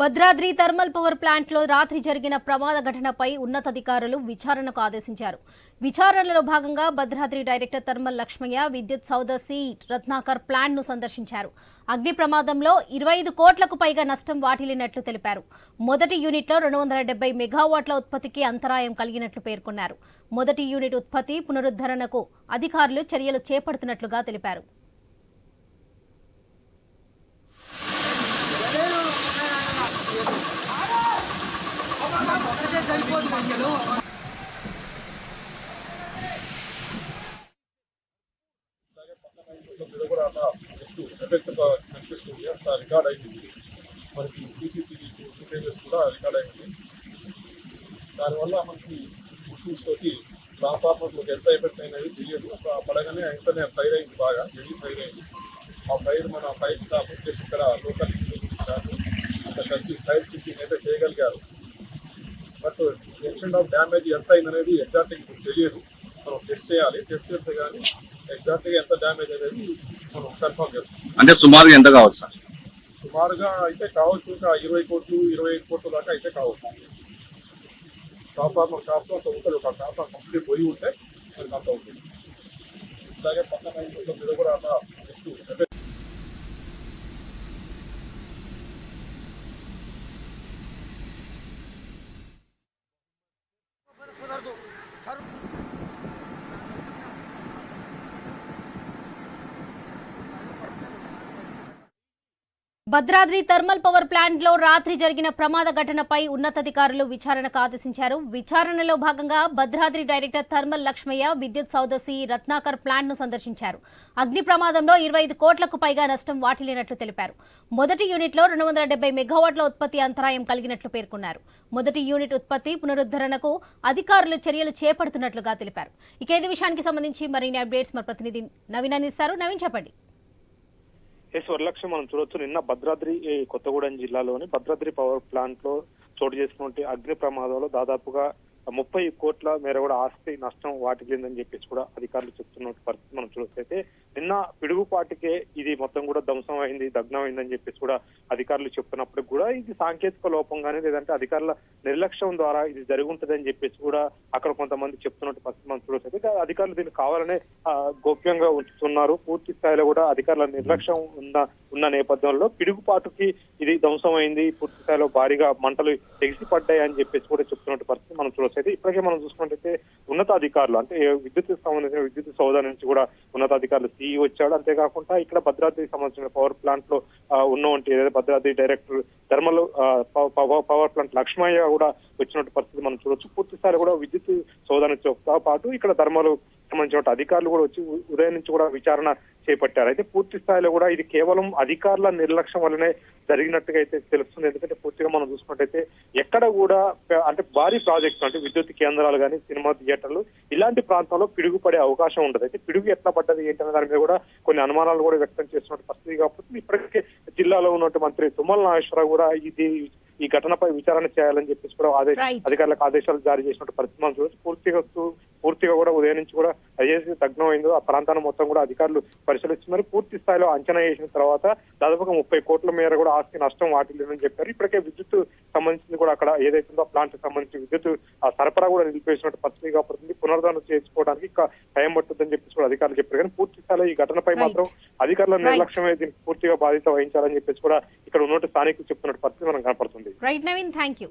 Bhadradri thermal power ప్లాంట్లో రాత్రి జరిగిన ప్రమాద ఘటనపై ఉన్నతాధికారులు విచారణకు ఆదేశించారు. విచారణలో భాగంగా భద్రాద్రి డైరెక్టర్ థర్మల్ లక్ష్మయ్య విద్యుత్ సౌదసి రత్నాకర్ ప్లాంట్ను సందర్శించారు. అగ్ని ప్రమాదంలో ఇరవై ఐదు కోట్లకు పైగా నష్టం వాటిల్లినట్లు తెలిపారు. మొదటి యూనిట్లో రెండు వందల డెబ్బై మెగావాట్ల ఉత్పత్తికి అంతరాయం కలిగినట్లు పేర్కొన్నారు. మొదటి యూనిట్ ఉత్పత్తి పునరుద్ధరణకు అధికారులు చర్యలు చేపడుతున్నట్లుగా తెలిపారు. ఇది కూడా అలా జస్ట్ కనిపిస్తుంది అంత రికార్డ్ అయింది. మనకి సీసీటీవీ ఫుటేజెస్ కూడా రికార్డ్ అయింది. దానివల్ల మనకి బుకింగ్స్ తోటి ట్రాన్స్ఫార్మర్లకు ఎంత ఎఫెక్ట్ అయినది తెలియదు ఒక పడగానే వెంటనే ఫైర్ అయింది బాగా హెవీ ఫైర్ అయింది ఆ ఫైర్ మన ఫైర్ స్టాఫ్ వచ్చేసి ఇక్కడ లోకల్ ఇచ్చారు అంత కలిసి ఫైర్ కింగ్ అయితే చేయగలిగారు బట్ ఎక్స్టెంట్ ఆఫ్ డ్యామేజ్ ఎంత అయిందనేది ఎగ్జాక్ట్గా ఇప్పుడు తెలియదు. మనం టెస్ట్ చేయాలి. టెస్ట్ చేస్తే కానీ ఎగ్జాక్ట్గా ఎంత డ్యామేజ్ అనేది మనం కన్ఫర్మ్ చేస్తాం. అంటే సుమారుగా ఎంత కావచ్చు సార్? సుమారుగా అయితే కావచ్చు. ఒక ఇరవై కోట్లు ఇరవై ఐదు కోట్ల దాకా అయితే కావచ్చు. ట్రాన్స్ఫార్మర్ కాస్ట్ అంత ఉంటుంది. ఒక ట్రాన్స్ఫార్మర్ కంప్లీట్ పోయి ఉంటే అంత అవుతుంది ఇలాగే పక్కన ఇంకొక మీద కూడా అలా భద్రాద్రి థర్మల్ పవర్ ప్లాంట్లో రాత్రి జరిగిన ప్రమాద ఘటనపై ఉన్నతాధికారులు విచారణకు ఆదేశించారు. విచారణలో భాగంగా భద్రాద్రి డైరెక్టర్ థర్మల్ లక్ష్మయ్య విద్యుత్ సౌదసి రత్నాకర్ ప్లాంట్ను సందర్శించారు. అగ్ని ప్రమాదంలో ఇరవై ఐదు కోట్లకు పైగా నష్టం వాటిల్లినట్లు తెలిపారు. మొదటి యూనిట్లో రెండు వందల డెబ్బై మెగావాట్ల ఉత్పత్తి అంతరాయం కలిగినట్లు పేర్కొన్నారు. మొదటి యూనిట్ ఉత్పత్తి పునరుద్ధరణకు అధికారులు చర్యలు చేపడుతున్నట్లుగా తెలిపారు. ఇక విషయానికి సంబంధించి మరిన్ని అప్డేట్స్ మా ప్రతినిధి నవీన్ అందిస్తారు. నవీన్ చెప్పండి. ఎస్ వరలక్ష్మి మనం చూడొచ్చు నిన్న భద్రాద్రి కొత్తగూడెం జిల్లాలోని భద్రాద్రి పవర్ ప్లాంట్లో చోటు చేసుకున్న అగ్ని ప్రమాదంలో దాదాపుగా ముప్పై కోట్ల మేర కూడా ఆస్తి నష్టం వాటిల్లిందని చెప్పేసి కూడా అధికారులు చెప్తున్న పరిస్థితి మనం చూస్తే నిన్న పిడుగుపాటికే ఇది మొత్తం కూడా ధ్వంసం అయింది దగ్నం చెప్పేసి కూడా అధికారులు చెప్తున్నప్పుడు కూడా ఇది సాంకేతిక లోపంగానే లేదంటే అధికారుల నిర్లక్ష్యం ద్వారా ఇది జరుగుంటదని చెప్పేసి కూడా అక్కడ కొంతమంది చెప్తున్నట్టు పరిస్థితి మనం చూడొచ్చు అధికారులు దీన్ని కావాలనే గోప్యంగా ఉంచుతున్నారు. పూర్తి స్థాయిలో కూడా అధికారుల నిర్లక్ష్యం ఉన్న ఉన్న నేపథ్యంలో పిడుగుపాటుకి ఇది ధ్వంసమైంది. పూర్తి స్థాయిలో భారీగా మంటలు తెగిసి పడ్డాయి అని చెప్పేసి కూడా చెప్తున్నట్టు పరిస్థితి మనం చూడొచ్చు. అయితే ఇప్పటికే మనం చూసుకున్నట్టయితే ఉన్నతాధికారులు అంటే విద్యుత్ సంబంధించిన విద్యుత్ సౌదా నుంచి కూడా ఉన్నతాధికారులు సీఈ వచ్చాడు. అంతేకాకుండా ఇక్కడ భద్రాద్రికి సంబంధించిన పవర్ ప్లాంట్లో ఉన్నవంటి ఏదైతే Bhadradri director thermal power plant Lakshmaiah కూడా వచ్చినట్టు పరిస్థితి మనం చూడొచ్చు. పూర్తి స్థాయిలో కూడా విద్యుత్ సౌదా నుంచి పాటు ఇక్కడ థర్మల్ సంబంధించిన అధికారులు కూడా వచ్చి ఉదయం నుంచి కూడా విచారణ చేపట్టారు. అయితే పూర్తి స్థాయిలో కూడా ఇది కేవలం అధికారుల నిర్లక్ష్యం వల్లనే జరిగినట్టుగా అయితే తెలుస్తుంది. ఎందుకంటే పూర్తిగా మనం చూసుకున్నట్టయితే ఎక్కడ కూడా అంటే భారీ ప్రాజెక్టులు అంటే విద్యుత్ కేంద్రాలు కానీ సినిమా థియేటర్లు ఇలాంటి ప్రాంతాల్లో పిడుగు పడే అవకాశం ఉండదు. అయితే పిడుగు ఎట్లా పడ్డది ఏంటనే దాని మీద కూడా కొన్ని అనుమానాలు కూడా వ్యక్తం చేస్తున్న పరిస్థితి కాబట్టి ఇప్పటికే జిల్లాలో ఉన్నటువంటి మంత్రి తుమ్మల నాగేశ్వరరావు కూడా ఇది ఈ ఘటనపై విచారణ చేయాలని చెప్పేసి కూడా ఆదేశ. అధికారులకు ఆదేశాలు జారీ చేసినట్టు పరిస్థితి మనం చూడొచ్చు పూర్తిగా పూర్తిగా కూడా ఉదయం నుంచి కూడా ఏదైతే దగ్నం అయిందో ఆ ప్రాంతాన్ని మొత్తం కూడా అధికారులు పరిశీలిస్తున్నారు. పూర్తి స్థాయిలో అంచనా వేసిన తర్వాత దాదాపుగా ముప్పై కోట్ల మేర కూడా ఆస్తి నష్టం వాటిల్లేదని చెప్పారు. ఇప్పటికే విద్యుత్ సంబంధించింది కూడా అక్కడ ఏదైతే ఉందో ప్లాంట్ సంబంధించి విద్యుత్ ఆ సరఫరా కూడా నిలిపేసినట్టు పరిస్థితి కాబట్టి పునరుద్ధరణ చేసుకోవడానికి ఇంకా టైం పడుతుందని చెప్పేసి కూడా అధికారులు చెప్పారు. కానీ పూర్తి స్థాయిలో ఈ ఘటనపై. మాత్రం అధికారుల. నిర్లక్ష్యమే దీనికి పూర్తిగా బాధ్యత వహించాలని చెప్పేసి కూడా ఇక్కడ ఉన్నట్టు స్థానికులు చెప్తున్నట్టు పరిస్థితి మనం కనపడుతుంది. Right Naveen thank you